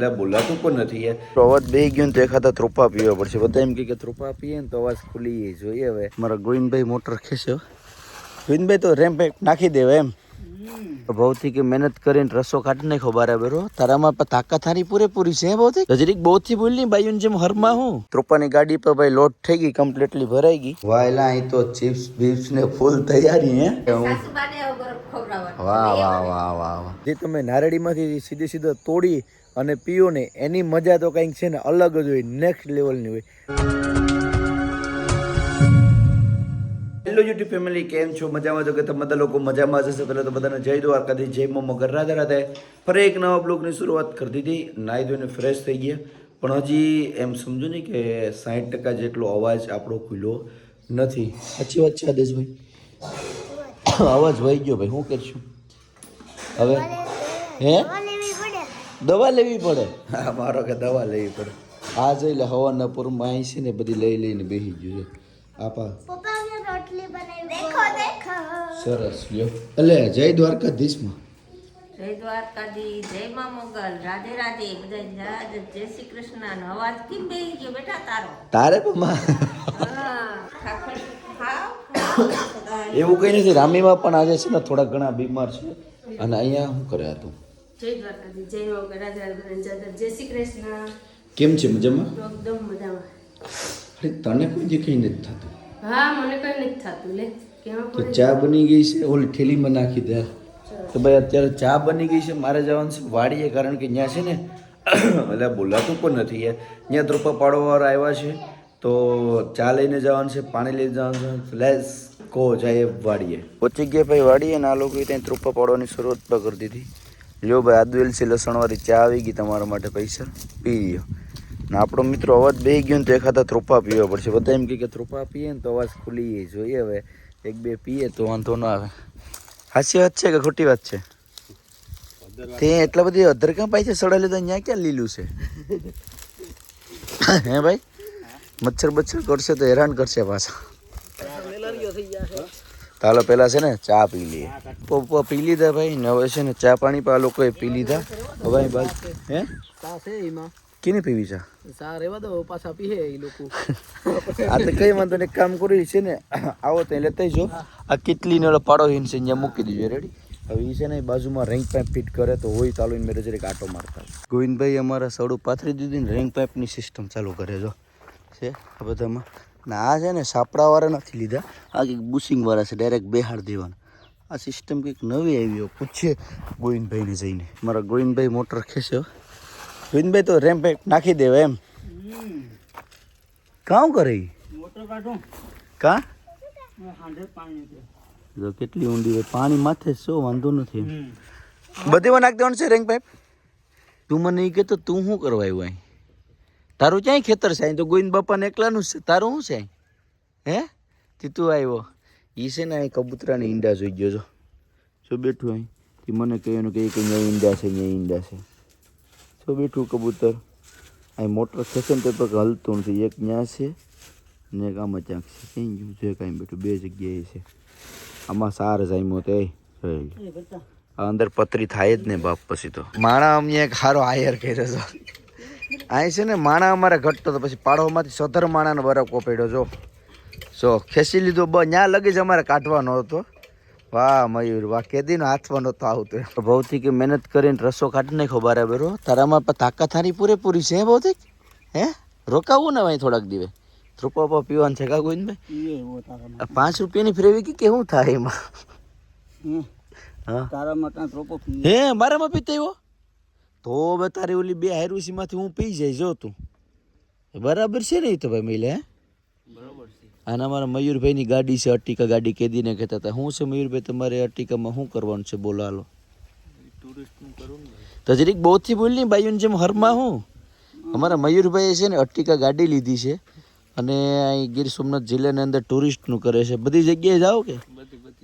એટલે બોલાતું પણ નથી યાર. તો અવાજ બે ગયો ને તો એખાતા ત્રોપા પીવા પડશે. બધા એમ કહે કે ત્રોપા પીએ ને તો અવાજ ખુલી જોઈએ હવે. મારા ગોવિંદભાઈ મોટર ખેંચ્યો ગોવિંદભાઈ તો રેમ્પ નાખી દેવા એમ. ભૌતિક મહેનત કરીને રસો કાઢી નાખો બરાબર તારામાં પણ તાકાત તારી પૂરેપૂરી છે ભૌતિક બહુ બહુથી બોલની બાયુન જેમ હરમાં હું. ત્રોપાની ગાડી પર ભાઈ લોટ થઈ ગઈ કમ્પ્લીટલી ભરાઈ ગઈ. વાયલા અહીં તો ચિપ્સ બીપ્સ ને ફૂલ તૈયારી હે. વાહ વાહ વાહ વાહ વાહ. જે તમે નારળીમાંથી સીધે સીધો તોડી અને પીઓ ને એની મજા તો કંઈક છે ને અલગ જ હોય નેક્સ્ટ લેવલની હોય. હેલો યુટ્યુબ ફેમિલી કેમ છો? મજામાં છો કે તમે બધા લોકો મજામાં જશે પહેલાં તો બધાને જય દ્વારકાથી જય મમ્મા ઘર રાધા. રાધે ફરી એક નવા બ્લોગની શરૂઆત કરી દીધી. નાહી ધોઈને ફ્રેશ થઈ ગયા. પણ હજી એમ સમજો ને કે સાઠ ટકા જેટલો અવાજ આપણો ખુલ્લો નથી. સાચી વાત છે આદેશભાઈ? અવાજ વહી ગયો ભાઈ શું કરશું? હવે? હે? દવા લેવી પડે? હા મારો કે દવા લેવી પડે. આ જઈ લે હવાના પૂરમાં અહીં છે ને બધી લઈ લઈને બેસી ગયું છે. આપા. દેખો દેખો. સરસ લ્યો. એટલે જય દ્વારકાધીશમાં. જય દ્વારકાધી જય મા મોગલ. રાધે રાધે બધા જય જય શ્રી કૃષ્ણ નો અવાજ. કેમ બેહી ગયો બેટા તારો? તારે પણ માં? એવું કઈ નથી રામીમાં પણ આજે છે ને થોડા ઘણા બીમાર છે. અને અહીંયા શું કર્યા હતું જય દ્વારકાધી જય મોગલ રાધે રાધે જય જય શ્રી કૃષ્ણ. કેમ છે મજામાં? એકદમ મજામાં. અરે તને કોઈ દેખાઈ નથી થતું. હા મને કઈ નથી થતું લે. તો ચા બની ગઈ છે ઓલી ઠેલીમાં નાખી દે. તો ભાઈ અત્યારે ચા બની ગઈ છે મારે જવાનું છે વાડીએ કારણ કે ત્યાં છે ને એટલે બોલાતું પણ નથી યાર. ત્યાં દ્રુપા પાડવાવાળા આવ્યા છે તો ચા લઈને જવાનું છે પાણી લઈને જવાનું છે. લેસ કો જાય વાડીએ. પહોંચી ગયા ભાઈ વાડીએ ને આ લોકોએ ત્યાં ત્રુપા પાડવાની શરૂઆત કરી દીધી. લ્યો ભાઈ આદુ એલસી લસણવાળી ચા આવી ગઈ તમારા માટે પૈસા. પી લ્યો. ને આપણો મિત્રો અવાજ બે ગયો ને તો એખાતા ત્રોપા પીવા પડશે. બધા એમ કે ત્રોપા પીએ ને તો અવાજ ખુલી જોઈએ હવે એક બે પીએ તો વાંધો ના આવે. હાસી વાત છે કે ખોટી વાત છે? તે એટલા બધી અધર ક્યાં પાઈ છે સડા લીધા? ત્યાં ક્યાં લીલું છે? હે ભાઈ? મચ્છર બચ્છર કરશે તો હેરાન કરશે પાછા. ચાલો પેલા છે ને ચા પી લઈએ. પપ્પા પી લીધા ભાઈ ને હવે છે ને ચા પાણી આ લોકોએ પી લીધા. હવે બસ હે? કીને પીવી છે ચા રેવા દો પાછા પીએ એ લોકો. આ તો કઈ વાંધો નહીં કામ કર્યું છે ને આવો ત્યાં લેતા જો આ કેટલી નળ પાડો હિન છે અહીંયા મૂકી દીજો રેડી હવે એ છે ને બાજુમાં રેન્ક પાઇપ ફિટ કરે તો હોય ચાલુ મેરે જરીક આટો મારતા ગોવિંદભાઈ અમારા સડું પાથરી દીધી ને રેન્ક પાઇપની સિસ્ટમ ચાલુ કરે જો. છે આ બધામાં? ને આ છે ને સાપડાવાળા નથી લીધા. આ કંઈક બુશિંગવાળા છે ડાયરેક્ટ બેહાડ દેવાના. આ સિસ્ટમ કંઈક નવી આવી હોય. પૂછીએ ગોવિંદભાઈને જઈને. મારા ગોવિંદભાઈ મોટર ખેંચ્યો ગોવિંદભાઈ તો રેમ્પ નાખી દેવા એમ. કામ કરે ઈ? મોટર કાઢું. કા? પાણી જો કેટલી ઊંડી હોય. પાણી માથે શું વાંધો નથી. બધીમાં નાખ દેવાનું છે રેંગ પાઇપ તું મને એ કહેતો તું શું કરવા આવ્યો અહીં? તારું ક્યાંય ખેતર છે? તો ગોવિંદ બાપાને એકલાનું છે. તારું શું છે હે? તે તું આવ્યો. એ છે ને અહીં કબૂતરાને ઈંડા જોઈ ગયો છો. જો બેઠું અહીં. તે મને કહ્યું કે કે અહીંયા ઈંડા છે અહીંયા ઈંડા છે. જો બેઠું કબૂતર. અહીં મોટર સ્ટેશન ને તો હલતું નથી. એક ત્યાં છે ને એક આમાં ક્યાંક છે. ક્યાં ગયું છે કાંઈ બેઠું. બે જગ્યાએ છે. આમાં સાર જામ્યો તે. અંદર પતરી થાય જ ને બાપ પછી તો. માણા અમને એક સારો હાયર કર્યો છો. અહીં છે ને માણા અમારે ઘટતો તો પછી પાડોમાંથી સધર માણાનો બરફ પડ્યો જો. જો ખેંચી લીધો બ ન્યા લગી જ અમારે કાઢવાનો હતો. વાહ મયુર વાહ કેદીનો હાથમાં નહોતો આવતો ભૌતિક મહેનત કરીને રસો કાઢી નાખ્યો બરાબર હો તારામાં પણ તાકાત હારી પૂરેપૂરી છે ભૌતિક? હે? રોકાવું ને ભાઈ થોડાક દિવસ. રૂપા પીવાનું છે કા ગોવિંદભાઈ એવો પાંચ રૂપિયાની ફ્રેવી કે કેવું થાય એમાં? હા? તારામાં કાંઈ હે મારામાં પીતા આવ્યો? તો હવે તારી ઓલી બે હાયરુસીમાંથી હું પી જાય જો તું. બરાબર છે ને એ તો ભાઈ મહિલા હે? બરોબર છે. અને અમારા મયુરભાઈની ગાડી છે અટિકા ગાડી કેદીને કહેતા હતા. શું છે મયુરભાઈ તમારે અટીકામાં શું કરવાનું છે બોલો હાલો. તો જરીક બહુથી બોલની બાયુન જેમ હરમાં હું. અમારા મયુરભાઈએ છે ને અટિકા ગાડી લીધી છે અને અહીં ગીર સોમનાથ જિલ્લાની અંદર ટુરિસ્ટનું કરે છે. બધી જગ્યાએ જાઓ કે?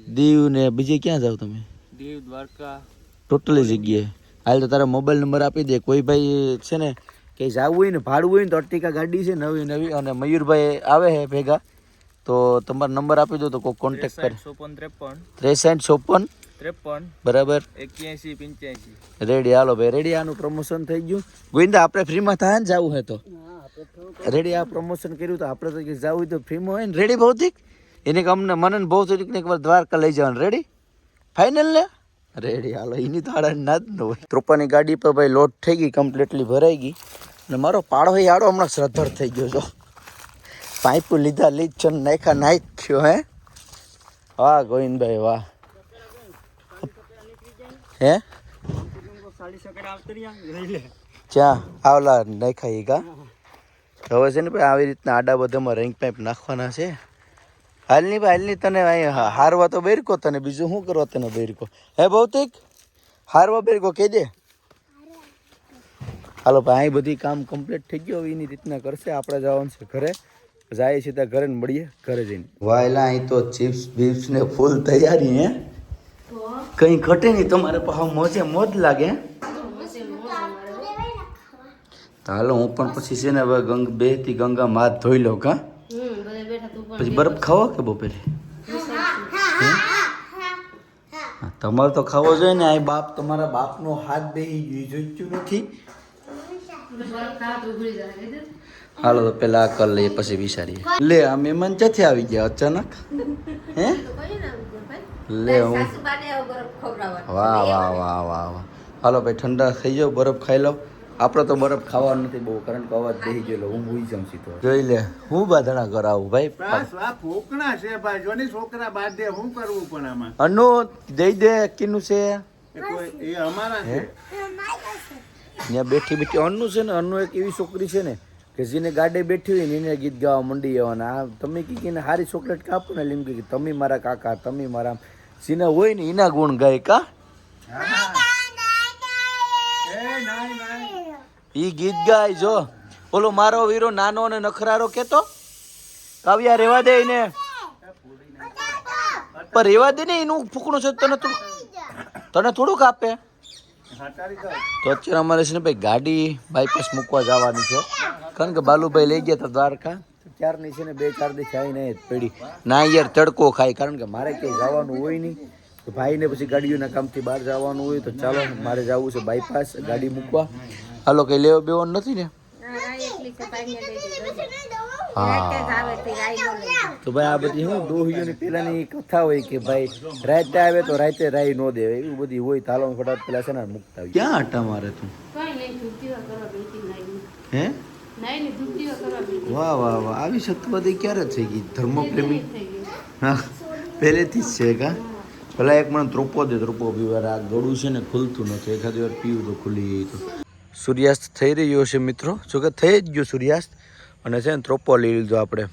દીવ ને બીજે ક્યાં જાઓ તમે? દીવ દ્વારકા. ટોટલી જગ્યાએ. હાલ તો તારા મોબાઈલ નંબર આપી દે. કોઈ ભાઈ છે ને કે જવું હોય ને ભાડું હોય ને તો અર્ટિકા ગાડી છે નવી નવી. અને મયુરભાઈ આવે છે ભેગા તો તમારો નંબર આપી દો તો કોઈ કોન્ટેક્ટ કરે. ચોપન ત્રેપન. ત્રેસઠ ચોપન. ત્રેપન. બરાબર. એક્યાસી પંચ્યાસી. રેડી હાલો ભાઈ. રેડી આનું પ્રમોશન થઈ ગયું. ગોવિંદા આપણે ફ્રીમાં થાય ને જવું હે તો? રેડી આ પ્રમોશન કર્યું તો આપણે તો જવું હોય તો ફ્રીમાં હોય ને. રેડી ભૌતિક? એને કે અમને મને ને એકવાર દ્વારકા લઈ જવાનું. રેડી ફાઇનલ ને? રેડી. હાલો, એની તો આડા ના જ ન હોય. કૃપાની ગાડી પર ભાઈ લોડ થઈ ગઈ કમ્પ્લીટલી ભરાઈ ગઈ. ને મારો પાડો આડો હમણાં શ્રદ્ધર થઈ ગયો છો પાઇપ લીધા, લીધ છે નાખ્યા, નાખ્યો, હે? વાહ, ગોવિંદભાઈ, વાહ. હે? જ્યાં આવલા નાખાઈ કા હવે છે ને ભાઈ, આવી રીતના આડા બધામાં રિંગ પાઇપ નાખવાના છે. હાલની ભાઈ હાલની તને અહીં હારવા તો બેરકો તને, બીજું શું કરવા તને બેરકો? હે ભૌતિક, હારવા બેરકો, કહી દે. હાલો ભાઈ, અહીં બધી કામ કમ્પ્લીટ થઈ ગયો એની રીતના કરશે આપણે જવાનું છે ઘરે. જાય સીધા ઘરે ને મળીએ, ઘરે જઈને. વાયલા અહીં તો ચિપ્સ બીપ્સ ને ફૂલ તૈયારી, હે? કઈ ઘટે નહીં, તમારે પાછા મોજે મોજ લાગે? હાલો, હું પણ પછી છે ને હવે ગંગ બેથી ગંગા માથ ધોઈ લઉં, કા હમ બધા બેઠા તું પણ પછી બરફ ખાવો કે બપોરે? તમારે તો ખાવો જોઈએ ને આ બાપ તમારા બાપનો હાથ બે જોઈતું નથી. હાલો તો પેલા આ કર લઈએ પછી વિચારીએ. લે આ મહેમાન ક્યાંથી આવી ગયા? અચાનક? હે? લે હું વાહ વાહ વાહ વાહ વાહ. હાલો ભાઈ ઠંડા થઈ જાઓ બરફ ખાઈ લો. આપણે તો બરફ ખાવાનું નથી બહુ કારણ કે અવાજ બેસી ગયેલો હું ભૂઈ જાઉં સીધો. જોઈ લે હું બાધણા કરાવું ભાઈ. બસ આ ફોકણા છે ભાઈ જોની છોકરા બાદ દે શું કરવું પણ આમાં? અનુ દઈ દે કિનું છે. એ અમારા છે. ત્યાં બેઠી બેઠી અન્નુ છે ને અન્નુ એક એવી છોકરી છે ને કે જેને ગાડે બેઠી હોય ને એને ગીત ગાવા મંડી જવાના. આ તમે કી કે હારી ચોકલેટ કાપો ને એમ કે તમે મારા કાકા તમે મારા. જેને હોય ને એના ગુણ ગાય કા? એ નાય નાય. ઈ ગીત ગાય જો. ઓલો મારો વીરો નાનો અને નખરારો કેતો? કાવ્યા રેવા દે એને. પણ રેવા દે ને એનું ફૂકણું છે તને તને થોડુંક આપે. તો અત્યારે અમારે છે ને ભાઈ ગાડી બાયપાસ મૂકવા જવાની છે. કારણ કે બાલુભાઈ લઈ ગયા હતા દ્વારકા. ત્યારની છે ને બે ચાર દિવસ આવી નહીં પડી. ના યાર તડકો ખાય. કારણ કે મારે ક્યાંય જવાનું હોય નહીં. તો ભાઈને પછી ગાડીઓના કામથી બહાર જવાનું હોય તો ચાલો મારે જવું છે બાયપાસ ગાડી મૂકવા. હાલો કંઈ લેવા બેવાનું નથી ને? તે રાઈ નો લઈ જાય. તો ભાઈ આ બધી હું ડોહીઓની પેલાની કથા હોય કે ભાઈ રાતે આવે તો રાતે રાઈ નો દેવે એવું બધી હોય તો હાલો ફટાફટ પેલા છે ને મૂકતા હોય. ક્યાં હટા મારે તું? કઈ નહીં ધૂપ દીવા કરવા બેઠી નાઈ હે? વાહ વાહ વાહ આવી સત્વદી ક્યારે થઈ ગઈ? ધર્મપ્રેમી? હા પહેલેથી જ છે કા? પેલા એક મને ત્રોપો દે ત્રોપો પીવા આ ગળું છે ને ખુલતું નથી. એકાદ વાર પીવું તો ખુલી તો. સૂર્યાસ્ત થઈ રહ્યો છે મિત્રો. જોકે થઈ જ ગયો સૂર્યાસ્ત. અને છે ને ત્રોપો લઈ લીધો આપણે.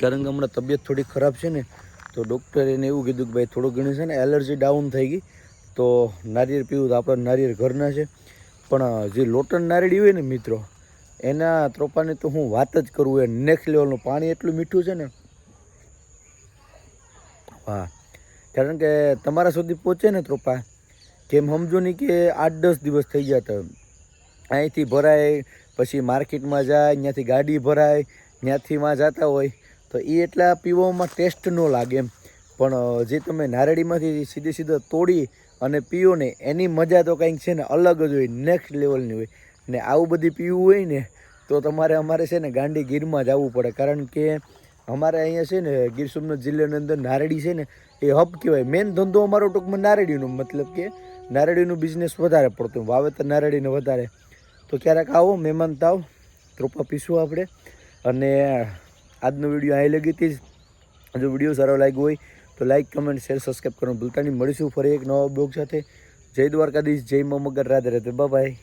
કારણ કે હમણાં તબિયત થોડી ખરાબ છે ને, તો ડૉક્ટરે એને એવું કીધું કે ભાઈ થોડું ઘણું છે ને એલર્જી ડાઉન થઈ ગઈ. તો નારિયેળ પીવું તો આપણે નારિયેળ ઘરના છે. પણ જે લોટન નારિયેળી હોય ને મિત્રો, એના ત્રોપાની તો હું વાત જ કરું, એ નેક્સ્ટ લેવલનું પાણી એટલું મીઠું છે ને. હા કારણ કે તમારા સુધી પહોંચે ને ત્રોપા, કેમ સમજો નહીં કે આઠ દસ દિવસ થઈ ગયા હતા. અહીંથી ભરાય, પછી માર્કેટમાં જાય ત્યાંથી ગાડી ભરાય ત્યાંથી માં જતા હોય, તો એ એટલા પીવામાં ટેસ્ટ ન લાગે એમ. પણ જે તમે નારળીમાંથી સીધે સીધો તોડી અને પીઓ ને, એની મજા તો કંઈક છે ને અલગ જ હોય નેક્સ્ટ લેવલની હોય. ને આવું બધી પીવું હોય ને, તો તમારે અમારે છે ને ગાંડી ગીરમાં જવું પડે. કારણ કે અમારે અહીંયા છે ને, ગીર સોમનાથ જિલ્લાની અંદર નારળી છે ને, એ હબ કહેવાય. મેન ધંધો અમારો ટૂંકમાં નારળીનો મતલબ કે નારળીનું બિઝનેસ વધારે પડતું. વાવેતર નારળીને વધારે. તો ક્યારેક આવો, મહેમાન તાવ ત્રોપા પીશું આપણે. અને આજનો વીડિયો અહીં લગી હતી. જ વીડિયો સારો લાગ્યો હોય, તો લાઈક કમેન્ટ શેર સબસ્ક્રાઈબ કરવાનું ભૂલતા નહીં. મળીશું ફરી એક નવા બ્લોગ સાથે. જય દ્વારકાધીશ, જય મગર. રાધે રાધે. બાય